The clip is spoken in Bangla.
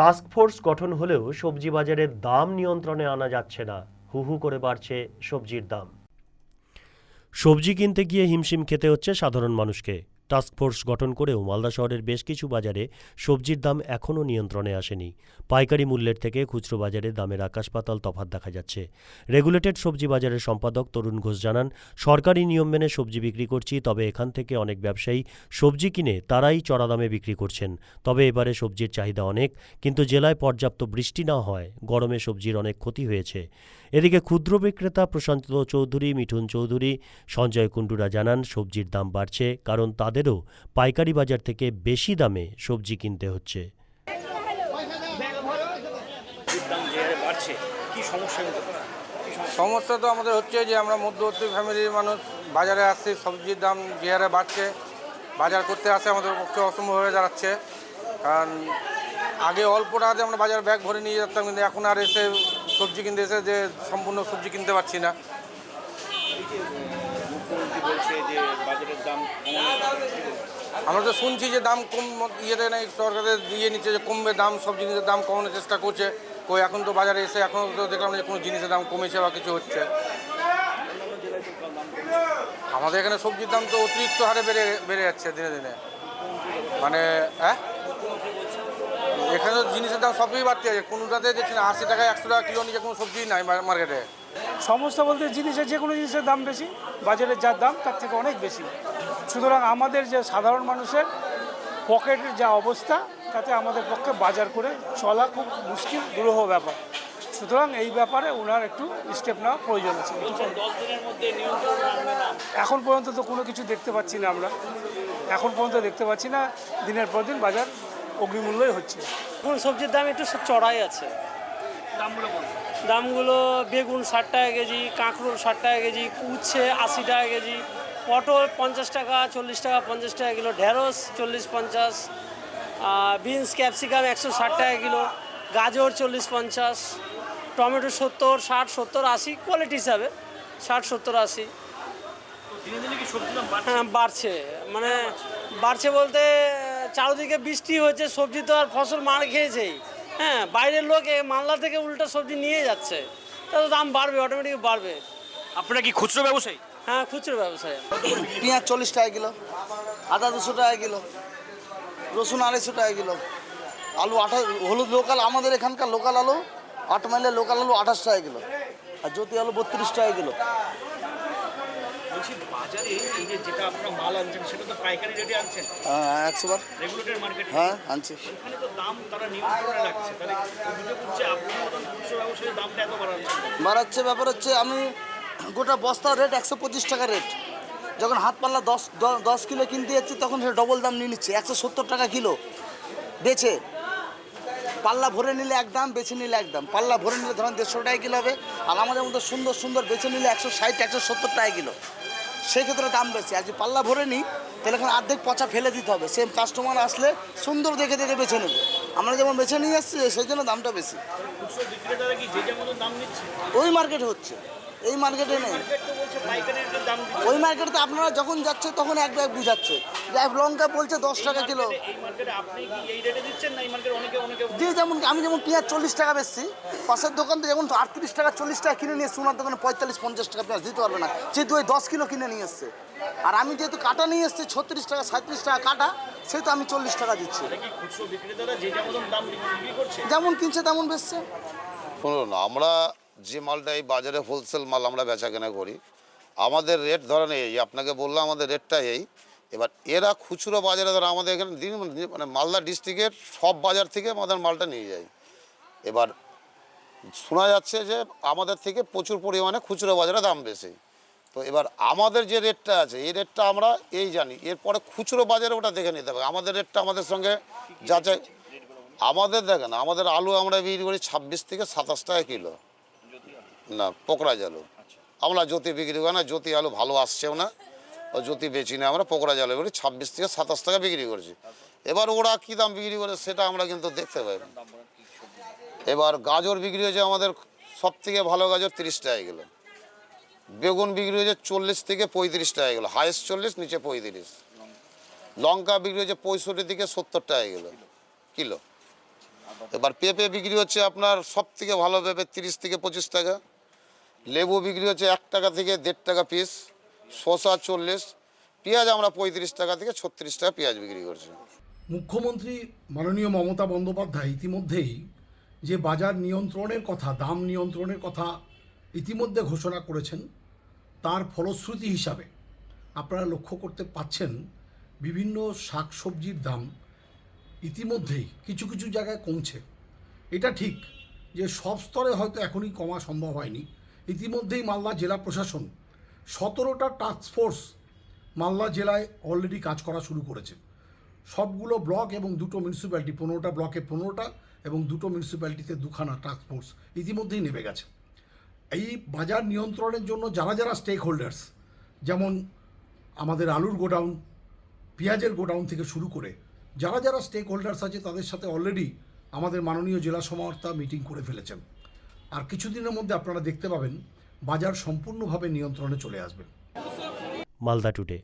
টাস্কফোর্স গঠন হলেও সবজি বাজারের দাম নিয়ন্ত্রণে আনা যাচ্ছে না। হুহু করে বাড়ছে সবজির দাম। সবজি কিনতে গিয়ে হিমশিম খেতে হচ্ছে সাধারণ মানুষকে। টাস্কফোর্স গঠন করেও মালদা শহরের বেশ কিছু বাজারে সবজির দাম এখনও নিয়ন্ত্রণে আসেনি। পাইকারি মূল্যের থেকে খুচরো বাজারে দামের আকাশ পাতাল তফাৎ দেখা যাচ্ছে। রেগুলেটেড সবজি বাজারের সম্পাদক তরুণ ঘোষ জানান, সরকারি নিয়ম মেনে সবজি বিক্রি করছি, তবে এখান থেকে অনেক ব্যবসায়ী সবজি কিনে তারাই চড়া দামে বিক্রি করছেন। তবে এবারে সবজির চাহিদা অনেক, কিন্তু জেলায় পর্যাপ্ত বৃষ্টি না হয় গরমে সবজির অনেক ক্ষতি হয়েছে। এদিকে ক্ষুদ্র বিক্রেতা প্রশান্ত চৌধুরী, মিঠুন চৌধুরী, সঞ্জয় কুণ্ডুরা জানান, সবজির দাম বাড়ছে কারণ তাদেরও পাইকারি বাজার থেকে বেশি দামে সবজি কিনতে হচ্ছে? সমস্যা তো আমাদের হচ্ছে যে আমরা মধ্যবর্তী ফ্যামিলির মানুষ, বাজারে আসছি, সবজির দাম যে হারে বাড়ছে, বাজার করতে আসে আমাদের পক্ষে অসম্ভব হয়ে দাঁড়াচ্ছে কারণ আগে অল্প টাকাতে আমরা বাজার ব্যাগ ভরে নিয়ে যেতাম, কিন্তু এখন আর এসে সবজি কিনতে এসে যে সম্পূর্ণ সবজি কিনতে পারছি না। আমরা তো শুনছি যে দাম কম, ইয়েতে নাই, সরকারের দিয়ে নিচ্ছে যে কমবে দাম, সব জিনিসের দাম কমানোর চেষ্টা করছে। কই এখন তো বাজারে এসে এখনও তো দেখলাম যে কোনো জিনিসের দাম কমেছে বা কিছু হচ্ছে। আমাদের এখানে সবজির দাম তো অতিরিক্ত হারে বেড়ে বেড়ে যাচ্ছে দিনে দিনে। মানে হ্যাঁ? এখানে জিনিসের দাম সবই বাড়তে আছে। কোনোটাতে দেখছি না, আশি টাকা একশো টাকা কিলো নিচে কোনো সবজি নাই মার্কেটে। সমস্যা বলতে জিনিসের যে কোনো জিনিসের দাম বেশি, বাজারের যা দাম তার থেকে অনেক বেশি। সুতরাং আমাদের যে সাধারণ মানুষের পকেটের যা অবস্থা, তাতে আমাদের পক্ষে বাজার করে চলা খুব মুশকিল, দুরূহ ব্যাপার। সুতরাং এই ব্যাপারে ওনার একটু স্টেপ নেওয়া প্রয়োজন আছে। এখন পর্যন্ত তো কোনো কিছু দেখতে পাচ্ছি না আমরা। এখন পর্যন্ত দেখতে পাচ্ছি না, দিনের পর দিন বাজার অগ্নিমূল্যই হচ্ছে। এখন সবজির দাম একটু চড়াই আছে। দামগুলো দামগুলো বেগুন ষাট টাকা কেজি কাঁকরোল ষাট টাকা কেজি উচ্ছে আশি টাকা কেজি পটল পঞ্চাশ টাকা চল্লিশ টাকা পঞ্চাশ টাকা কিলো ঢেঁড়স চল্লিশ পঞ্চাশ বিনস ক্যাপসিকাম একশো ষাট টাকা কিলো গাজর চল্লিশ পঞ্চাশ টমেটো সত্তর ষাট সত্তর আশি কোয়ালিটি হিসাবে ষাট সত্তর আশি। হ্যাঁ বাড়ছে। মানে বাড়ছে বলতে চারিদিকে বৃষ্টি হচ্ছে সবজি তো আর ফসল মার খেয়েছেই হ্যাঁ বাইরের লোক এ মালদা থেকে উল্টো সবজি নিয়ে যাচ্ছে। তাহলে দাম বাড়বে অটোমেটিক বাড়বে। আপনারা কি খুচরো ব্যবসায়ী? হ্যাঁ খুচরো ব্যবসায়। পেঁয়াজ চল্লিশ টাকা কিলো আদা দুশো টাকা কিলো রসুন আড়াইশো টাকা কিলো আলু আঠা হলুদ লোকাল আমাদের এখানকার লোকাল আলু আট মাইলের লোকাল আলু আঠাশ টাকা কিলো আর জ্যোতি আলু বত্রিশ টাকা কিলো। বলছি বাজারে এই যে যেটা আপনারা মাল আনছেন সেটা তো পাইকারি রেটে আনছেন। হ্যাঁ একশো বার রেগুলেটেড মার্কেট হ্যাঁ আনছি। এখানে তো দাম তারা নিয়ন্ত্রণে রাখছে। তাহলে অভিযোগ হচ্ছে আপনার মতন খুচরো ব্যবসায়ীর দামটা এত বাড়াচ্ছে। বাড়াচ্ছে ব্যাপার হচ্ছে আমি গোটা বস্তার রেট একশো পঁচিশ টাকা রেট যখন হাত পাল্লা দশ দশ কিলো কিনতে যাচ্ছি তখন সে ডবল দাম নিয়ে নিচ্ছে একশো সত্তর টাকা কিলো। বেছে পাল্লা ভরে নিলে এক দাম বেছে নিলে এক দাম। পাল্লা ভরে নিলে ধরেন দেড়শো টাকা কিলো হবে আর আমাদের মধ্যে সুন্দর সুন্দর বেছে নিলে একশো ষাট একশো সত্তর টাকা কিলো। সেই ক্ষেত্রে দাম বেশি। আর যদি পাল্লা ভরে নিই তাহলে এখন অর্ধেক পচা ফেলে দিতে হবে। সেম কাস্টমার আসলে সুন্দর দেখে দেখে বেছে নেবে। আমরা যেমন বেছে নিয়ে আসছি সেই জন্য দামটা বেশি। ওই মার্কেট হচ্ছে। এই মার্কেটে নেই। ওই মার্কেটে আপনারা যখন যাচ্ছে, তখন এক ব্যাগ বুঝাচ্ছে। এক লঙ্কা বলছে দশ টাকা কিলো। না যে যেমন, আমি যেমন পেঁয়াজ চল্লিশ টাকা বেচছি, পাশের দোকান থেকে যেমন আটত্রিশ টাকা, চল্লিশ টাকা কিনে নিয়ে সোনার দোকানে পঁয়তাল্লিশ, পঞ্চাশ টাকা পেঁয়াজ দিতে পারবে না। যেহেতু ওই দশ কিলো কিনে নিয়ে এসছে। আর আমি যেহেতু কাটা নিয়ে এসছি, ছত্রিশ টাকা সাঁত্রিশ টাকা কাটা, সেহেতু আমি চল্লিশ টাকা দিচ্ছি। যেমন কিনছে, তেমন বেচছে। শুনুন আমরা যে মালটা এই বাজারে হোলসেল মাল আমরা বেচা কেনা করি, আমাদের রেট ধরেন এই, আপনাকে বললাম আমাদের রেটটা এই, এবার এরা খুচরো বাজারে ধরো আমাদের এখানে দিন মানে মালদা ডিস্ট্রিক্টের সব বাজার থেকে আমাদের মালটা নিয়ে যায়। এবার শোনা যাচ্ছে যে আমাদের থেকে প্রচুর পরিমাণে খুচরো বাজারে দাম বেশি। তো এবার আমাদের যে রেটটা আছে, এই রেটটা আমরা এই জানি, এরপরে খুচরো বাজারে ওটা দেখে নিতে হবে। আমাদের রেটটা আমাদের সঙ্গে যাচাই আমাদের দেখেন, আমাদের আলু আমরা বিক্রি করি ছাব্বিশ থেকে সাতাশ টাকা কিলো। না পোকরাজ আলু আমরা জ্যোতি বিক্রি করি না, জ্যোতি আলু ভালো আসছেও না জ্যোতি বেচি না, আমরা পোকরাজ আলু করি, ছাব্বিশ থেকে সাতাশ টাকা বিক্রি করছি। এবার ওরা কী দাম বিক্রি করে সেটা আমরা কিন্তু দেখতে পাই। এবার গাজর বিক্রি হয়েছে আমাদের সব থেকে ভালো গাজর তিরিশ টাকা কিলো। বেগুন বিক্রি হয়েছে চল্লিশ থেকে পঁয়ত্রিশ টাকা কিলো, হায়েস্ট চল্লিশ, নিচে পঁয়ত্রিশ। লঙ্কা বিক্রি হয়েছে পঁয়ষট্টি থেকে সত্তর টাকা কিলো কিলো। এবার পেঁপে বিক্রি হচ্ছে আপনার সব থেকে ভালো পেঁপে তিরিশ থেকে পঁচিশ টাকা। লেবু বিক্রি হচ্ছে এক টাকা থেকে দেড় টাকা পিস শসা চল্লিশ, পেঁয়াজ আমরা পঁয়ত্রিশ টাকা থেকে ছত্রিশ টাকা পেঁয়াজ বিক্রি করছি। মুখ্যমন্ত্রী মাননীয় মমতা বন্দ্যোপাধ্যায় ইতিমধ্যেই যে বাজার নিয়ন্ত্রণের কথা, দাম নিয়ন্ত্রণের কথা ইতিমধ্যে ঘোষণা করেছেন, তার ফলশ্রুতি হিসাবে আপনারা লক্ষ্য করতে পাচ্ছেন বিভিন্ন শাকসবজির দাম ইতিমধ্যেই কিছু কিছু জায়গায় কমছে। এটা ঠিক যে সব স্তরে হয়তো এখনই কমা সম্ভব হয়নি। ইতিমধ্যেই মালদা জেলা প্রশাসন সতেরোটা টাস্কফোর্স মালদা জেলায় অলরেডি কাজ করা শুরু করেছে। সবগুলো ব্লক এবং দুটো মিউনিসিপ্যালিটি পনেরোটা ব্লকে পনেরোটা এবং দুটো মিউনিসিপ্যালিটিতে দুখানা টাস্ক ফোর্স ইতিমধ্যেই নেমে গেছে। এই বাজার নিয়ন্ত্রণের জন্য যারা যারা স্টেক হোল্ডার্স যেমন আমাদের আলুর গোডাউন, পেঁয়াজের গোডাউন থেকে শুরু করে যারা যারা স্টেক হোল্ডার্স আছে তাদের সাথে অলরেডি আমাদের মাননীয় জেলা সমাহর্তা মিটিং করে ফেলেছেন। আর কিছুদিনের মধ্যে আপনারা দেখতে পাবেন বাজার সম্পূর্ণভাবে নিয়ন্ত্রণে চলে আসবে। মালদা টুডে।